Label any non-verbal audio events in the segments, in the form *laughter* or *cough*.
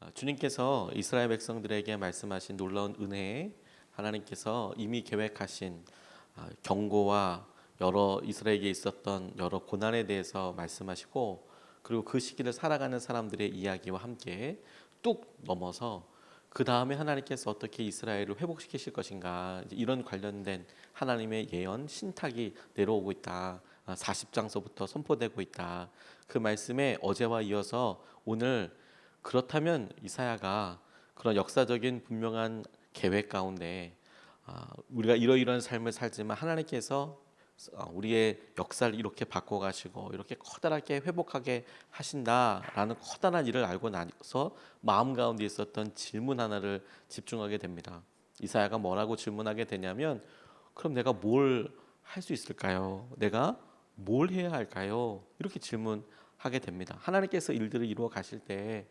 아, 주님께서 이스라엘 백성들에게 말씀하신 놀라운 은혜에 하나님께서 이미 계획하신 아, 경고와 여러 이스라엘에게 있었던 여러 고난에 대해서 말씀하시고 그리고 그 시기를 살아가는 사람들의 이야기와 함께 뚝 넘어서 그 다음에 하나님께서 어떻게 이스라엘을 회복시키실 것인가 이런 관련된 하나님의 예언 신탁이 내려오고 있다. 40장서부터 선포되고 있다. 그 말씀에 어제와 이어서 오늘 그렇다면 이사야가 그런 역사적인 분명한 계획 가운데 아, 우리가 이러이러한 삶을 살지만 하나님께서 어, 우리의 역사를 이렇게 바꿔가시고 이렇게 커다랗게 회복하게 하신다라는 커다란 일을 알고 나서 마음 가운데 있었던 질문 하나를 집중하게 됩니다. 이사야가 뭐라고 질문하게 되냐면 그럼 내가 뭘 할 수 있을까요? 내가 뭘 해야 할까요? 이렇게 질문하게 됩니다. 하나님께서 일들을 이루어 가실 때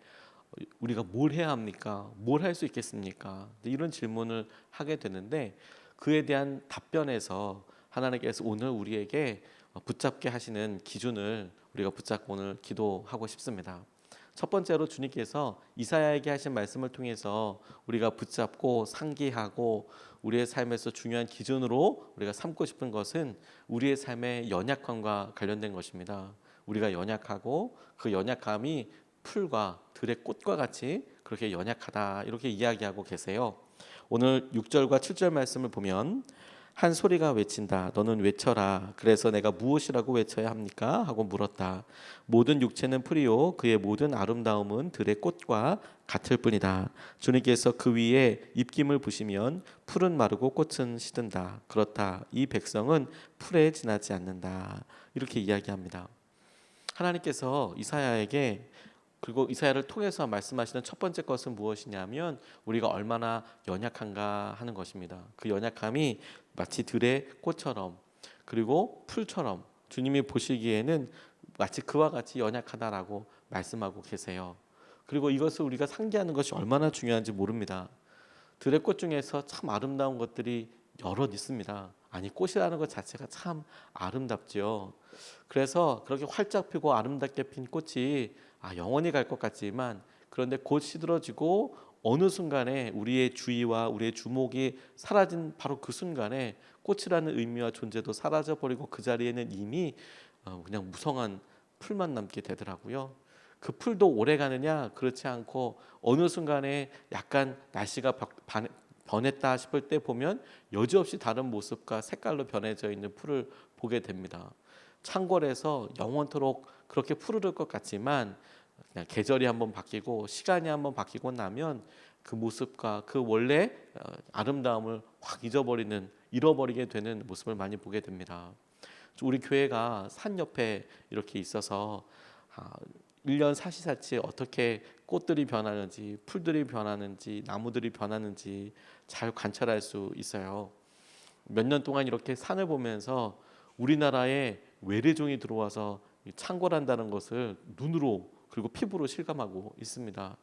우리가 뭘 해야 합니까? 뭘 할 수 있겠습니까? 이런 질문을 하게 되는데 그에 대한 답변에서 하나님께서 오늘 우리에게 붙잡게 하시는 기준을 우리가 붙잡고 오늘 기도하고 싶습니다. 첫 번째로 주님께서 이사야에게 하신 말씀을 통해서 우리가 붙잡고 상기하고 우리의 삶에서 중요한 기준으로 우리가 삼고 싶은 것은 우리의 삶의 연약함과 관련된 것입니다. 우리가 연약하고 그 연약함이 풀과 들의 꽃과 같이 그렇게 연약하다 이렇게 이야기하고 계세요. 오늘 6절과 7절 말씀을 보면 한 소리가 외친다. 너는 외쳐라. 그래서 내가 무엇이라고 외쳐야 합니까? 하고 물었다. 모든 육체는 풀이요 그의 모든 아름다움은 들의 꽃과 같을 뿐이다. 주님께서 그 위에 입김을 부시면 풀은 마르고 꽃은 시든다. 그렇다. 이 백성은 풀에 지나지 않는다. 이렇게 이야기합니다. 하나님께서 이사야에게 그리고 이사야를 통해서 말씀하시는 첫 번째 것은 무엇이냐면 우리가 얼마나 연약한가 하는 것입니다. 그 연약함이 마치 들의 꽃처럼 그리고 풀처럼 주님이 보시기에는 마치 그와 같이 연약하다라고 말씀하고 계세요. 그리고 이것을 우리가 상기하는 것이 얼마나 중요한지 모릅니다. 들의 꽃 중에서 참 아름다운 것들이 여럿 있습니다. 아니 꽃이라는 것 자체가 참 아름답지요. 그래서 그렇게 활짝 피고 아름답게 핀 꽃이 아, 영원히 갈 것 같지만 그런데 곧 시들어지고 어느 순간에 우리의 주의와 우리의 주목이 사라진 바로 그 순간에 꽃이라는 의미와 존재도 사라져 버리고 그 자리에는 이미 어, 그냥 무성한 풀만 남게 되더라고요. 그 풀도 오래 가느냐 그렇지 않고 어느 순간에 약간 날씨가 바- 변했다 싶을 때 보면 여지없이 다른 모습과 색깔로 변해져 있는 풀을 보게 됩니다. 창궐에서 영원토록 그렇게 푸르를 것 같지만 그냥 계절이 한번 바뀌고 시간이 한번 바뀌고 나면 그 모습과 그 원래 어, 아름다움을 확 잊어버리는 잃어버리게 되는 모습을 많이 보게 됩니다. 우리 교회가 산 옆에 이렇게 있어서 아, 1년 사시사철 어떻게 꽃들이 변하는지 풀들이 변하는지 나무들이 변하는지 잘 관찰할 수 있어요. 몇 년 동안 이렇게 산을 보면서 우리나라에 외래종이 들어와서 창궐한다는 것을 눈으로 그리고 피부로 실감하고 있습니다.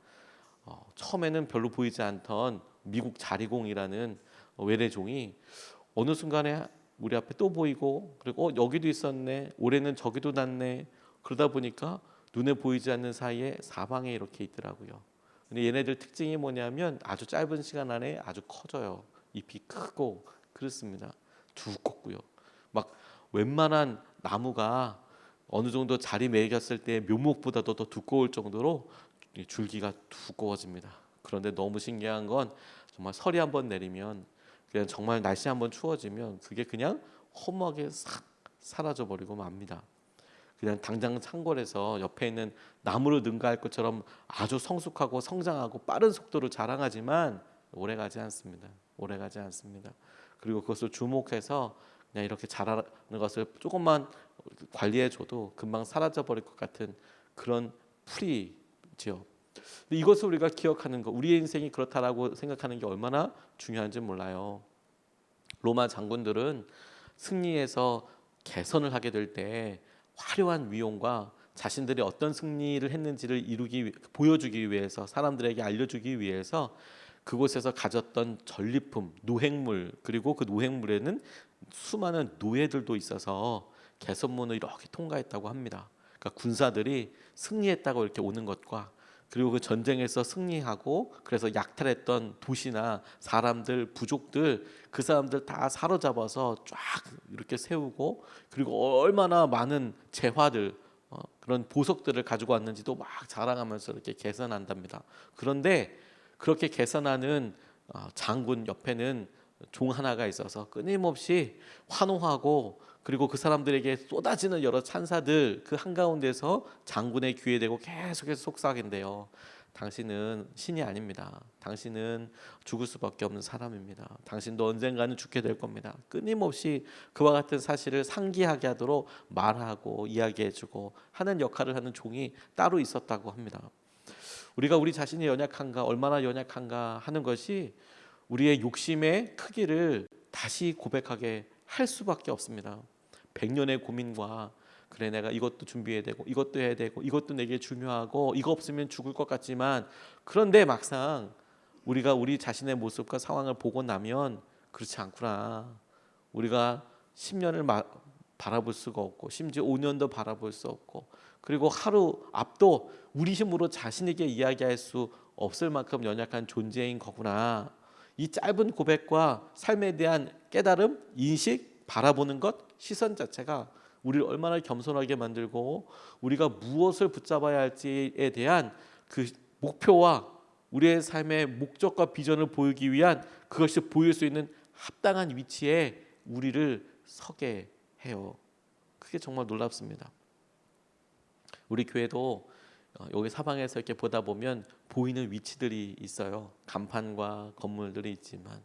어, 처음에는 별로 보이지 않던 미국 자리공이라는 외래종이 어느 순간에 우리 앞에 또 보이고 그리고 어, 여기도 있었네 올해는 저기도 났네 그러다 보니까 눈에 보이지 않는 사이에 사방에 이렇게 있더라고요. 근데 얘네들 특징이 뭐냐면 아주 짧은 시간 안에 아주 커져요. 잎이 크고 그렇습니다. 두껍고요. 막 웬만한 나무가 어느 정도 자리 매겼을 때 묘목보다도 더 두꺼울 정도로 이 줄기가 두꺼워집니다. 그런데 너무 신기한 건 정말 설이 한번 내리면 그냥 정말 날씨 한번 추워지면 그게 그냥 허무하게 싹 사라져 버리고 맙니다. 그냥 당장 창궐에서 옆에 있는 나무를 능가할 것처럼 아주 성숙하고 성장하고 빠른 속도로 자랑하지만 오래 가지 않습니다. 오래 가지 않습니다. 그리고 그것을 주목해서 그냥 이렇게 자라는 것을 조금만 관리해 줘도 금방 사라져 버릴 것 같은 그런 풀이지요. 이것을 우리가 기억하는 것, 우리의 인생이 그렇다라고 생각하는 게 얼마나 중요한지 몰라요. 로마 장군들은 승리해서 개선을 하게 될 때 화려한 위용과 자신들이 어떤 승리를 했는지를 이루기 위- 보여주기 위해서 사람들에게 알려주기 위해서 그곳에서 가졌던 전리품, 노획물 그리고 그 노획물에는 수많은 노예들도 있어서 개선문을 이렇게 통과했다고 합니다. 그러니까 군사들이 승리했다고 이렇게 오는 것과 그리고 그 전쟁에서 승리하고 그래서 약탈했던 도시나 사람들 부족들 그 사람들 다 사로잡아서 쫙 이렇게 세우고 그리고 얼마나 많은 재화들 어, 그런 보석들을 가지고 왔는지도 막 자랑하면서 이렇게 개선한답니다. 그런데 그렇게 개선하는 어, 장군 옆에는 종 하나가 있어서 끊임없이 환호하고 그리고 그 사람들에게 쏟아지는 여러 찬사들 그 한가운데서 장군의 귀에 대고 계속해서 속삭인데요. 당신은 신이 아닙니다. 당신은 죽을 수밖에 없는 사람입니다. 당신도 언젠가는 죽게 될 겁니다. 끊임없이 그와 같은 사실을 상기하게 하도록 말하고 이야기해주고 하는 역할을 하는 종이 따로 있었다고 합니다. 우리가 우리 자신이 연약한가 얼마나 연약한가 하는 것이 우리의 욕심의 크기를 다시 고백하게 할 수밖에 없습니다. 백년의 고민과 그래 내가 이것도 준비해야 되고 이것도 해야 되고 이것도 내게 중요하고 이거 없으면 죽을 것 같지만 그런데 막상 우리가 우리 자신의 모습과 상황을 보고 나면 그렇지 않구나. 우리가 10년을 마, 바라볼 수가 없고 심지어 5년도 바라볼 수 없고 그리고 하루 앞도 우리 힘으로 자신에게 이야기할 수 없을 만큼 연약한 존재인 거구나. 이 짧은 고백과 삶에 대한 깨달음, 인식, 바라보는 것, 시선 자체가 우리를 얼마나 겸손하게 만들고 우리가 무엇을 붙잡아야 할지에 대한 그 목표와 우리의 삶의 목적과 비전을 보이기 위한 그것이 보일 수 있는 합당한 위치에 우리를 서게 해요. 그게 정말 놀랍습니다. 우리 교회도 어, 여기 사방에서 이렇게 보다 보면 보이는 위치들이 있어요. 간판과 건물들이 있지만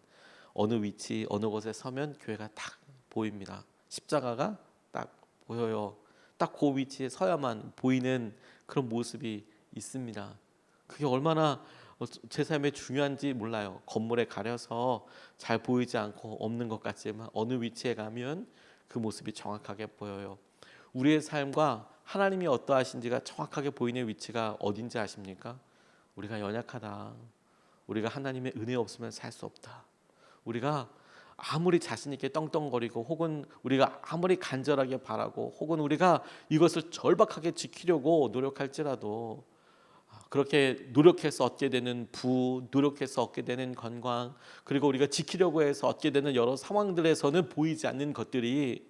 어느 위치 어느 곳에 서면 교회가 딱 보입니다. 십자가가 딱 보여요. 딱 그 위치에 서야만 보이는 그런 모습이 있습니다. 그게 얼마나 어, 제 삶에 중요한지 몰라요. 건물에 가려서 잘 보이지 않고 없는 것 같지만 어느 위치에 가면 그 모습이 정확하게 보여요. 우리의 삶과 하나님이 어떠하신지가 정확하게 보이는 위치가 어딘지 아십니까? 우리가 연약하다. 우리가 하나님의 은혜 없으면 살 수 없다. 우리가 아무리 자신 있게 떵떵거리고 혹은 우리가 아무리 간절하게 바라고 혹은 우리가 이것을 절박하게 지키려고 노력할지라도 그렇게 노력해서 얻게 되는 부, 노력해서 얻게 되는 건강, 그리고 우리가 지키려고 해서 얻게 되는 여러 상황들에서는 보이지 않는 것들이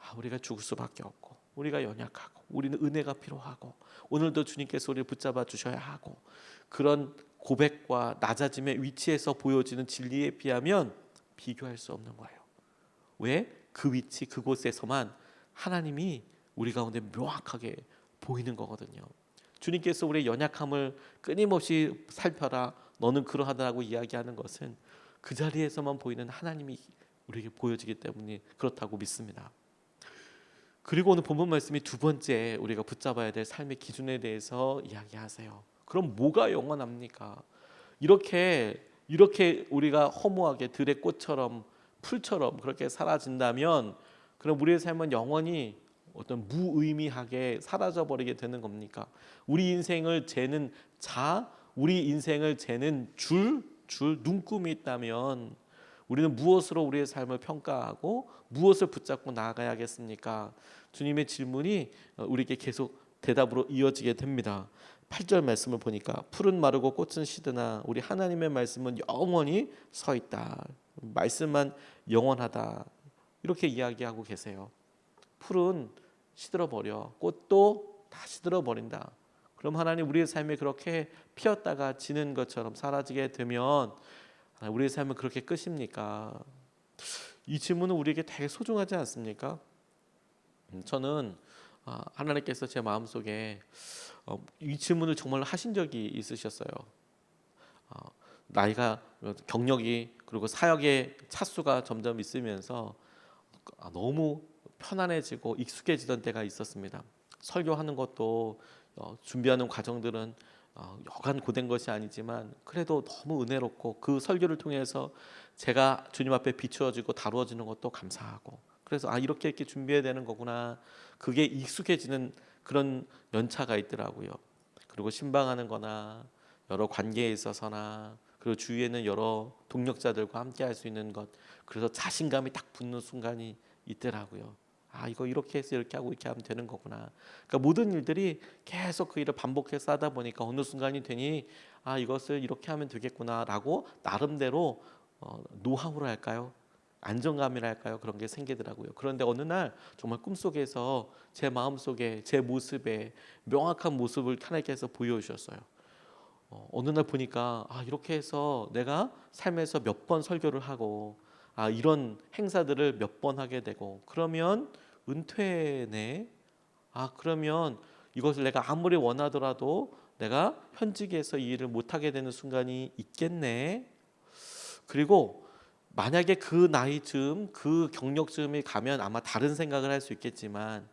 아, 우리가 죽을 수밖에 없고, 우리가 연약하고, 우리는 은혜가 필요하고, 오늘도 주님께서 우리를 붙잡아 주셔야 하고, 그런 고백과 낮아짐의 위치에서 보여지는 진리에 비하면 비교할 수 없는 거예요. 왜? 그 위치, 그곳에서만 하나님이 우리 가운데 명확하게 보이는 거거든요. 주님께서 우리의 연약함을 끊임없이 살펴라. 너는 그러하다라고 이야기하는 것은 그 자리에서만 보이는 하나님이 우리에게 보여지기 때문에 그렇다고 믿습니다. 그리고 오늘 본문 말씀이 두 번째 우리가 붙잡아야 될 삶의 기준에 대해서 이야기하세요. 그럼 뭐가 영원합니까? 이렇게 이렇게 우리가 허무하게 들의 꽃처럼 풀처럼 그렇게 사라진다면 그럼 우리의 삶은 영원히 어떤 무의미하게 사라져 버리게 되는 겁니까? 우리 인생을 재는 자, 우리 인생을 재는 줄, 줄 눈금이 있다면 우리는 무엇으로 우리의 삶을 평가하고 무엇을 붙잡고 나아가야겠습니까? 주님의 질문이 우리에게 계속 대답으로 이어지게 됩니다. 8절 말씀을 보니까 푸른 마르고 꽃은 시드나 우리 하나님의 말씀은 영원히 서 있다. 말씀만 영원하다. 이렇게 이야기하고 계세요. 풀은 시들어 버려. 꽃도 다 시들어 버린다. 그럼 하나님 우리의 삶이 그렇게 피었다가 지는 것처럼 사라지게 되면 우리의 삶은 그렇게 끝입니까? 이 질문은 우리에게 되게 소중하지 않습니까? 음, 저는 아, 하나님께서 제 마음 속에 어, 이 질문을 정말 하신 적이 있으셨어요. 어, 나이가 경력이 그리고 사역의 차수가 점점 있으면서 아, 너무 편안해지고 익숙해지던 때가 있었습니다. 설교하는 것도 어, 준비하는 과정들은 여간 고된 것이 아니지만 그래도 너무 은혜롭고 그 설교를 통해서 제가 주님 앞에 비추어지고 다루어지는 것도 감사하고 그래서 아 이렇게 이렇게 준비해야 되는 거구나 그게 익숙해지는 그런 연차가 있더라고요. 그리고 신방하는 거나 여러 관계에 있어서나 그리고 주위에 는 여러 동력자들과 함께 할 수 있는 것 그래서 자신감이 딱 붙는 순간이 있더라고요. 아 이거 이렇게 해서 이렇게 하고 이렇게 하면 되는 거구나. 그러니까 모든 일들이 계속 그 일을 반복해서 하다 보니까 어느 순간이 되니 아 이것을 이렇게 하면 되겠구나라고 나름대로 어, 노하우를 할까요? 안정감이라 할까요? 그런 게 생기더라고요. 그런데 어느 날 정말 꿈속에서 제 마음속에 제 모습에 명확한 모습을 하나님께서 보여주셨어요. 어, 어느 날 보니까 아 이렇게 해서 내가 삶에서 몇 번 설교를 하고 아 이런 행사들을 몇 번 하게 되고 그러면 은퇴네 아 그러면 이것을 내가 아무리 원하더라도 내가 현직에서 이 일을 못 하게 되는 순간이 있겠네 그리고 만약에 그 나이쯤 그 경력쯤에 가면 아마 다른 생각을 할 수 있겠지만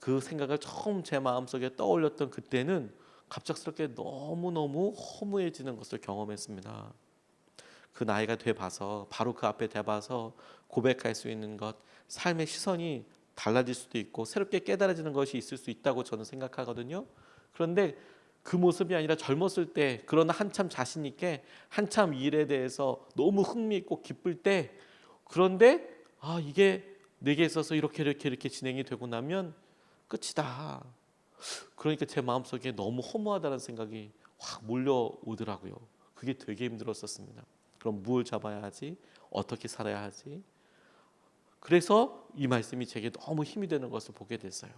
그 생각을 처음 제 마음속에 떠올렸던 그때는 갑작스럽게 너무너무 허무해지는 것을 경험했습니다. 그 나이가 돼 봐서 바로 그 앞에 돼 봐서 고백할 수 있는 것 삶의 시선이 달라질 수도 있고 새롭게 깨달아지는 것이 있을 수 있다고 저는 생각하거든요. 그런데 그 모습이 아니라 젊었을 때 그러나 한참 자신 있게 한참 일에 대해서 너무 흥미있고 기쁠 때 그런데 아 이게 내게 있어서 이렇게 이렇게 이렇게 진행이 되고 나면 끝이다. 그러니까 제 마음속에 너무 허무하다는 생각이 확 몰려오더라고요. 그게 되게 힘들었었습니다. 그럼 무엇을 잡아야 하지? 어떻게 살아야 하지? 그래서 이 말씀이 제게 너무 힘이 되는 것을 보게 됐어요.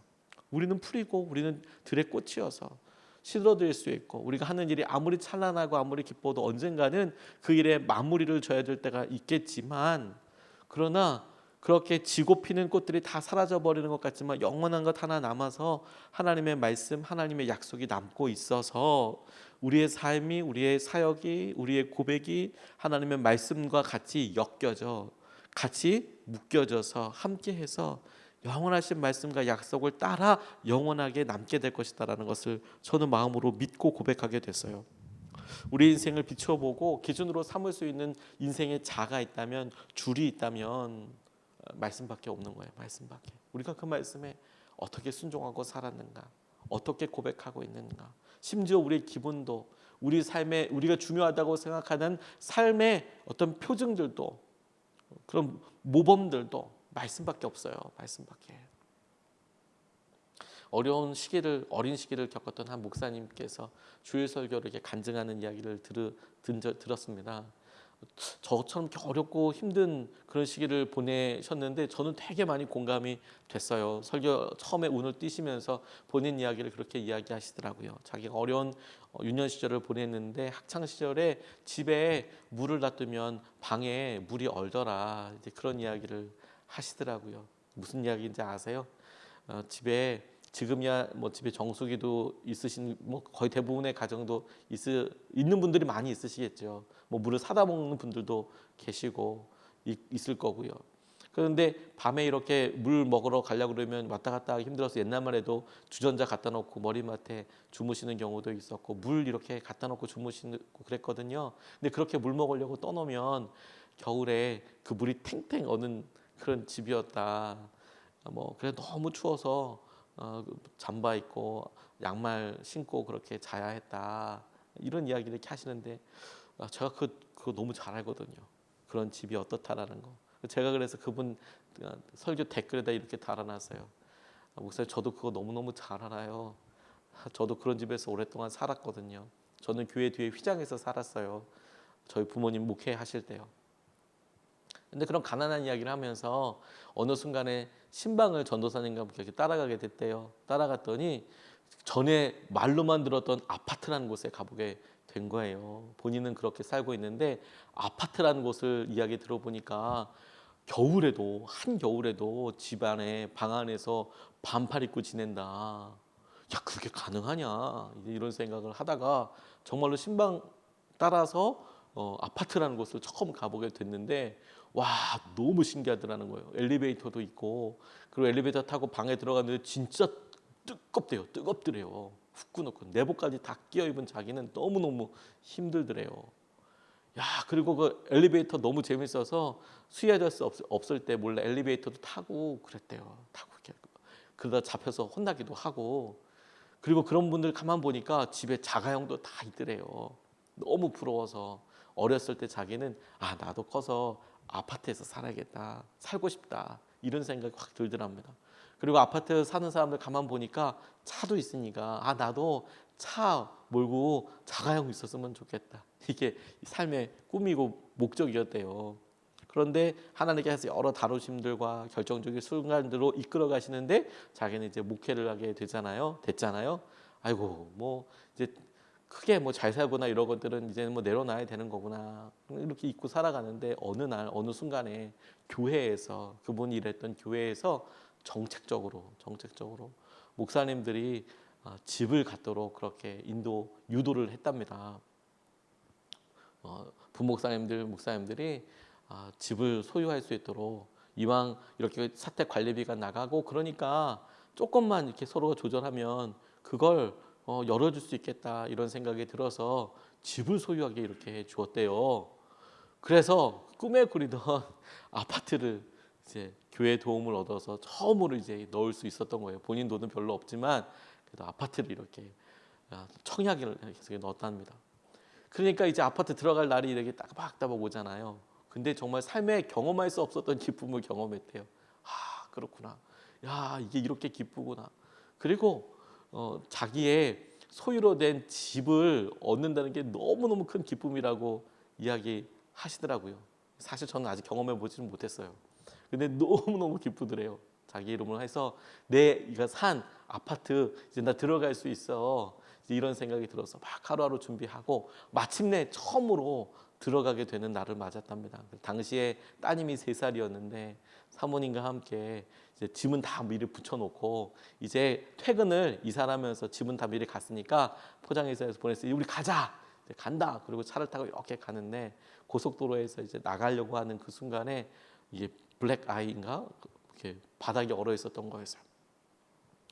우리는 풀이고 우리는 들의 꽃이어서 시들어들 수 있고 우리가 하는 일이 아무리 찬란하고 아무리 기뻐도 언젠가는 그 일에 마무리를 줘야 될 때가 있겠지만 그러나 그렇게 지고 피는 꽃들이 다 사라져 버리는 것 같지만 영원한 것 하나 남아서 하나님의 말씀, 하나님의 약속이 남고 있어서 우리의 삶이, 우리의 사역이, 우리의 고백이 하나님의 말씀과 같이 엮여져 같이 묶여져서 함께해서 영원하신 말씀과 약속을 따라 영원하게 남게 될 것이다라는 것을 저는 마음으로 믿고 고백하게 됐어요. 우리 인생을 비춰보고 기준으로 삼을 수 있는 인생의 자가 있다면 줄이 있다면 어, 말씀밖에 없는 거예요. 말씀밖에. 우리가 그 말씀에 어떻게 순종하고 살았는가, 어떻게 고백하고 있는가, 심지어 우리의 기분도 우리 삶에 우리가 중요하다고 생각하는 삶의 어떤 표징들도 그런 모범들도 말씀밖에 없어요. 말씀밖에. 어려운 시기를 어린 시기를 겪었던 한 목사님께서 주일 설교를 간증하는 이야기를 들, 들었습니다. 저처럼 어렵고 힘든 그런 시기를 보내셨는데 저는 되게 많이 공감이 됐어요. 설교 처음에 운을 띄시면서 본인 이야기를 그렇게 이야기하시더라고요. 자기가 어려운 어, 유년 시절을 보냈는데 학창 시절에 집에 물을 놔두면 방에 물이 얼더라 이제 그런 이야기를 하시더라고요. 무슨 이야기인지 아세요? 어, 집에 지금이야 뭐 집에 정수기도 있으신 뭐 거의 대부분의 가정도 있, 있는 분들이 많이 있으시겠죠. 뭐 물을 사다 먹는 분들도 계시고 있, 을 거고요. 그런데 밤에 이렇게 물 먹으러 가려고 그러면 왔다 갔다 하기 힘들어서 옛날만 해도 주전자 갖다 놓고 머리맡에 주무시는 경우도 있었고 물 이렇게 갖다 놓고 주무시고 그랬거든요. 근데 그렇게 물 먹으려고 떠놓으면 겨울에 그 물이 탱탱 어는 그런 집이었다. 뭐 그래 너무 추워서 어, 그 잠바 입고 양말 신고 그렇게 자야 했다 이런 이야기를 이렇게 하시는데 아, 제가 그 그거 너무 잘 알거든요. 그런 집이 어떻다라는 거. 제가 그래서 그분 어, 설교 댓글에다 이렇게 달아놨어요. 아, 목사님 저도 그거 너무 너무 잘 알아요. 저도 그런 집에서 오랫동안 살았거든요. 저는 교회 뒤에 휘장에서 살았어요. 저희 부모님 목회하실 때요. 근데 그런 가난한 이야기를 하면서 어느 순간에 신방을 전도사님과 함께 따라가게 됐대요. 따라갔더니 전에 말로만 들었던 아파트라는 곳에 가보게 된 거예요. 본인은 그렇게 살고 있는데 아파트라는 곳을 이야기 들어보니까 겨울에도 한 겨울에도 집 안에 방 안에서 반팔 입고 지낸다. 야 그게 가능하냐 이런 생각을 하다가 정말로 신방 따라서 어, 아파트라는 곳을 처음 가보게 됐는데 와 너무 신기하더라는 거예요. 엘리베이터도 있고 그리고 엘리베이터 타고 방에 들어갔는데 진짜 뜨겁대요. 뜨겁더래요. 후끈후끈 내복까지 다 끼어 입은 자기는 너무 너무 힘들더래요. 야 그리고 그 엘리베이터 너무 재밌어서 수혜될 수 없, 없을 때 몰래 엘리베이터도 타고 그랬대요. 타고 이렇게 그러다 잡혀서 혼나기도 하고 그리고 그런 분들 가만 보니까 집에 자가용도 다 있더래요. 너무 부러워서 어렸을 때 자기는 아 나도 커서 아파트에서 살아야겠다 살고 싶다 이런 생각이 확 들더랍니다 그리고 아파트 사는 사람들 가만 보니까 차도 있으니까 아 나도 차 몰고 자가용 있었으면 좋겠다. *laughs* 이게 삶의 꿈이고 목적이었대요. 그런데 하나님께서 여러 다루심들과 결정적인 순간들로 이끌어 가시는데 자기는 이제 목회를 하게 되잖아요. 됐잖아요. 아이고 뭐 이제 크게 뭐 잘 살거나 이런 것들은 이제는 뭐 내려놔야 되는 거구나 이렇게 잊고 살아가는데 어느 날 어느 순간에 교회에서 그분이 일했던 교회에서 정책적으로 정책적으로 목사님들이 아, 집을 갖도록 그렇게 인도 유도를 했답니다. 어, 부목사님들 목사님들이 아, 집을 소유할 수 있도록 이왕 이렇게 사택 관리비가 나가고 그러니까 조금만 이렇게 서로 조절하면 그걸 어, 열어줄 수 있겠다 이런 생각이 들어서 집을 소유하게 이렇게 해 주었대요. 그래서 꿈에 그리던 *laughs* 아파트를 이제 교회 도움을 얻어서 처음으로 이제 넣을 수 있었던 거예요. 본인 돈은 별로 없지만 그래도 아파트를 이렇게 아, 청약을 해서 넣었답니다. 그러니까 이제 아파트 들어갈 날이 이렇게 따박따박 오잖아요. 근데 정말 삶에 경험할 수 없었던 *laughs* 기쁨을 경험했대요. 아 그렇구나. 야 이게 이렇게 기쁘구나. 그리고 어, 자기의 소유로 된 집을 얻는다는 게 너무 너무 큰 기쁨이라고 이야기하시더라고요. 사실 저는 아직 경험해 보지는 못했어요. 근데 너무 너무 기쁘더래요. 자기 이름으로 해서 내 이거 산 아파트 이제 나 들어갈 수 있어. 이런 생각이 들어서 막 하루하루 준비하고 마침내 처음으로 들어가게 되는 날을 맞았답니다. 당시에 따님이 세 살이었는데 사모님과 함께 이제 짐은 다 미리 붙여놓고 이제 퇴근을 이사하면서 짐은 다 미리 갔으니까 포장회사에서 보냈어요. 우리 가자. 간다. 그리고 차를 타고 이렇게 가는데 고속도로에서 이제 나가려고 하는 그 순간에 이게 블랙 아이인가 이렇게 바닥에 얼어 있었던 거였어요.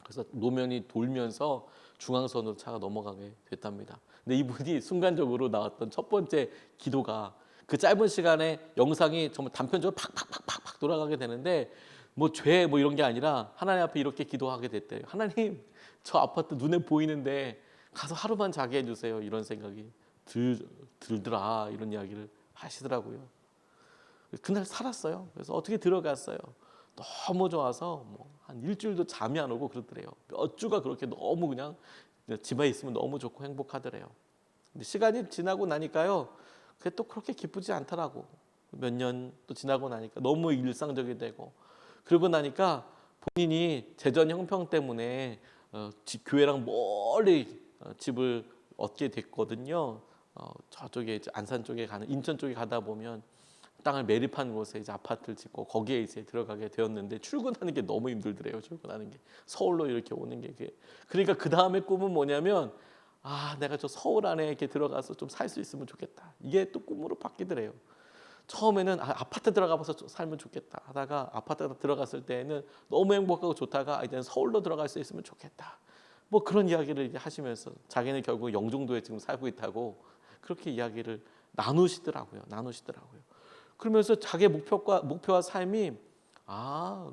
그래서 노면이 돌면서 중앙선으로 차가 넘어가게 됐답니다. 근데 이분이 순간적으로 나왔던 첫 번째 기도가 그 짧은 시간에 영상이 정말 단편적으로 팍팍팍팍팍 돌아가게 되는데 뭐 죄 뭐 이런 게 아니라 하나님 앞에 이렇게 기도하게 됐대요. 하나님 저 아파트 눈에 보이는데 가서 하루만 자게 해주세요. 이런 생각이 들, 들더라 이런 이야기를 하시더라고요. 그날 살았어요. 그래서 어떻게 들어갔어요. 너무 좋아서 뭐 한 일주일도 잠이 안 오고 그러더래요. 몇 주가 그렇게 너무 그냥 집에 있으면 너무 좋고 행복하더래요. 근데 시간이 지나고 나니까요. 그게 또 그렇게 기쁘지 않더라고. 몇 년 또 지나고 나니까 너무 일상적이 되고 그러고 나니까 본인이 재정 형평 때문에 어, 집, 교회랑 멀리 어, 집을 얻게 됐거든요. 어, 저쪽에 안산 쪽에 가는 인천 쪽에 가다 보면 땅을 매립한 곳에 이제 아파트를 짓고 거기에 이제 들어가게 되었는데 출근하는 게 너무 힘들더래요. 출근하는 게 서울로 이렇게 오는 게 그게. 그러니까 그 다음에 꿈은 뭐냐면 아 내가 저 서울 안에 이렇게 들어가서 좀 살 수 있으면 좋겠다. 이게 또 꿈으로 바뀌더래요. 처음에는 아, 아파트 들어가서 좀 살면 좋겠다 하다가 아파트 들어갔을 때는 너무 행복하고 좋다가 이제는 서울로 들어갈 수 있으면 좋겠다. 뭐 그런 이야기를 하시면서 자기는 결국 영종도에 지금 살고 있다고 그렇게 이야기를 나누시더라고요. 나누시더라고요. 그러면서 자기의 목표과 목표와 삶이 아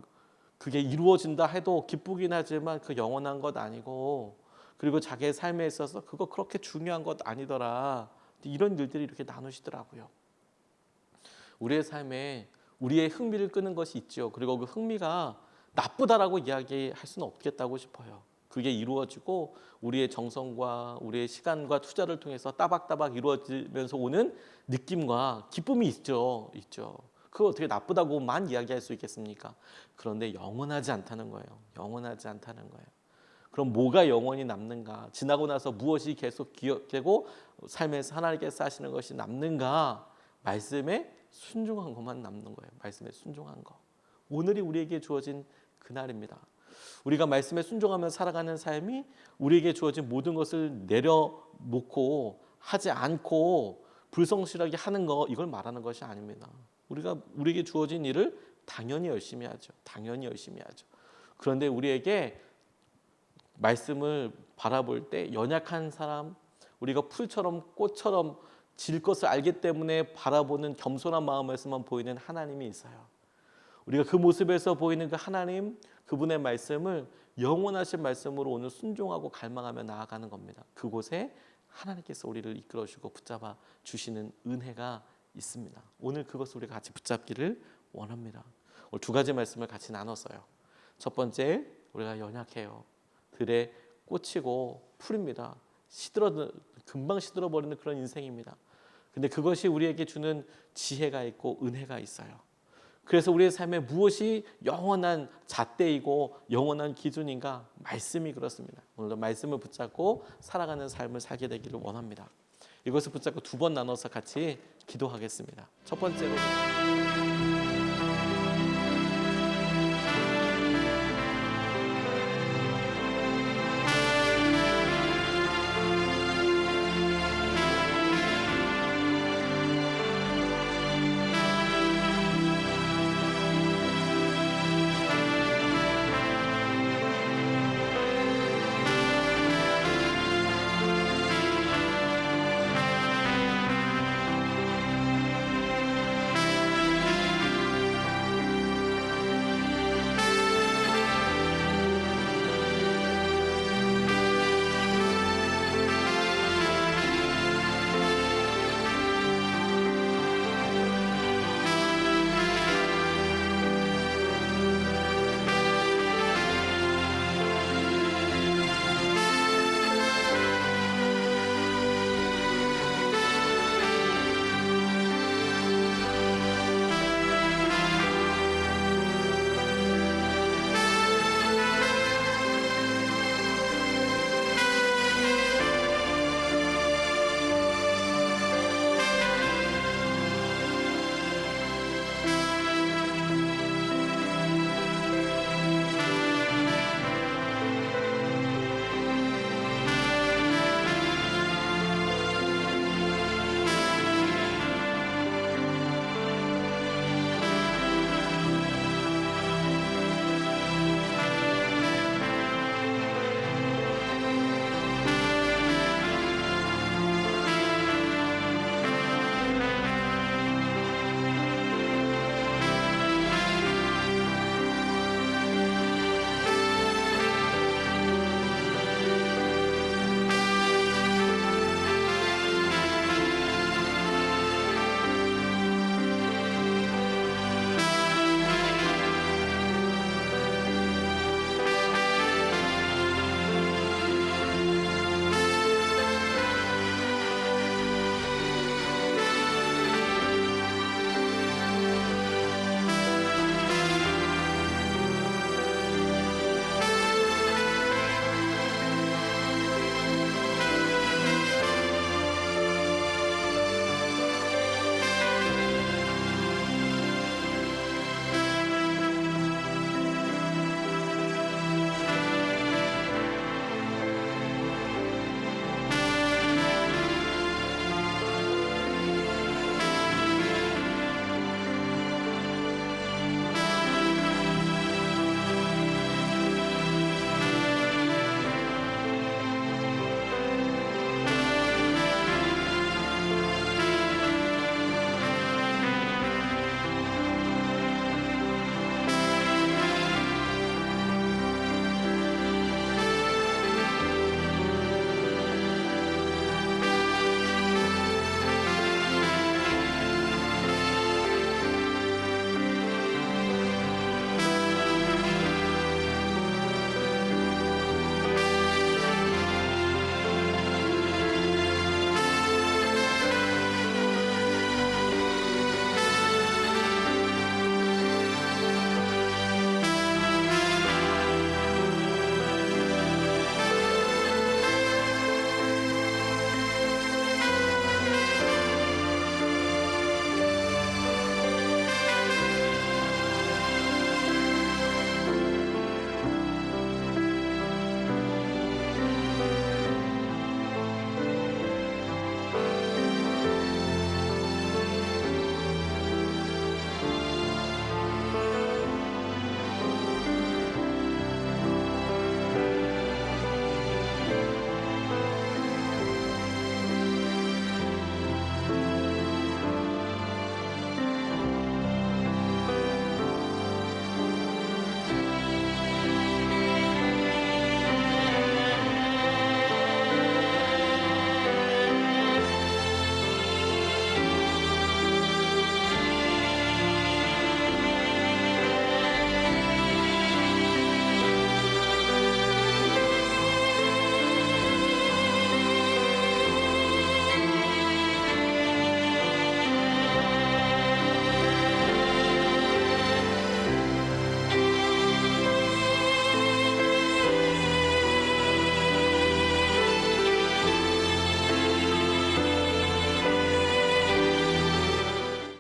그게 이루어진다 해도 기쁘긴 하지만 그 영원한 것 아니고 그리고 자기의 삶에 있어서 그거 그렇게 중요한 것 아니더라 이런 일들이 이렇게 나누시더라고요. 우리의 삶에 우리의 흥미를 끄는 것이 있죠. 그리고 그 흥미가 나쁘다라고 이야기할 수는 없겠다고 싶어요. 그게 이루어지고 우리의 정성과 우리의 시간과 투자를 통해서 따박따박 이루어지면서 오는 느낌과 기쁨이 있죠. 있죠. 그거 어떻게 나쁘다고만 이야기할 수 있겠습니까? 그런데 영원하지 않다는 거예요. 영원하지 않다는 거예요. 그럼 뭐가 영원히 남는가? 지나고 나서 무엇이 계속 기억되고 삶에서 하나님께서 하시는 것이 남는가? 말씀에 순종한 것만 남는 거예요. 말씀에 순종한 거. 오늘이 우리에게 주어진 그날입니다. 우리가 말씀에 순종하며 살아가는 삶이 우리에게 주어진 모든 것을 내려놓고 하지 않고 불성실하게 하는 거 이걸 말하는 것이 아닙니다. 우리가 우리에게 주어진 일을 당연히 열심히 하죠. 당연히 열심히 하죠. 그런데 우리에게 말씀을 바라볼 때 연약한 사람, 우리가 풀처럼 꽃처럼 질 것을 알기 때문에 바라보는 겸손한 마음에서만 보이는 하나님이 있어요. 우리가 그 모습에서 보이는 그 하나님, 그분의 말씀을 영원하신 말씀으로 오늘 순종하고 갈망하며 나아가는 겁니다. 그곳에 하나님께서 우리를 이끌어 주고 붙잡아 주시는 은혜가 있습니다. 오늘 그것을 우리가 같이 붙잡기를 원합니다. 오늘 두 가지 말씀을 같이 나눴어요. 첫 번째 우리가 연약해요. 들에 꽂히고 풀입니다. 시들어 금방 시들어 버리는 그런 인생입니다. 근데 그것이 우리에게 주는 지혜가 있고 은혜가 있어요. 그래서 우리의 삶에 무엇이 영원한 잣대이고 영원한 기준인가? 말씀이 그렇습니다. 오늘도 말씀을 붙잡고 살아가는 삶을 살게 되기를 원합니다. 이것을 붙잡고 두 번 나눠서 같이 기도하겠습니다. 첫 번째로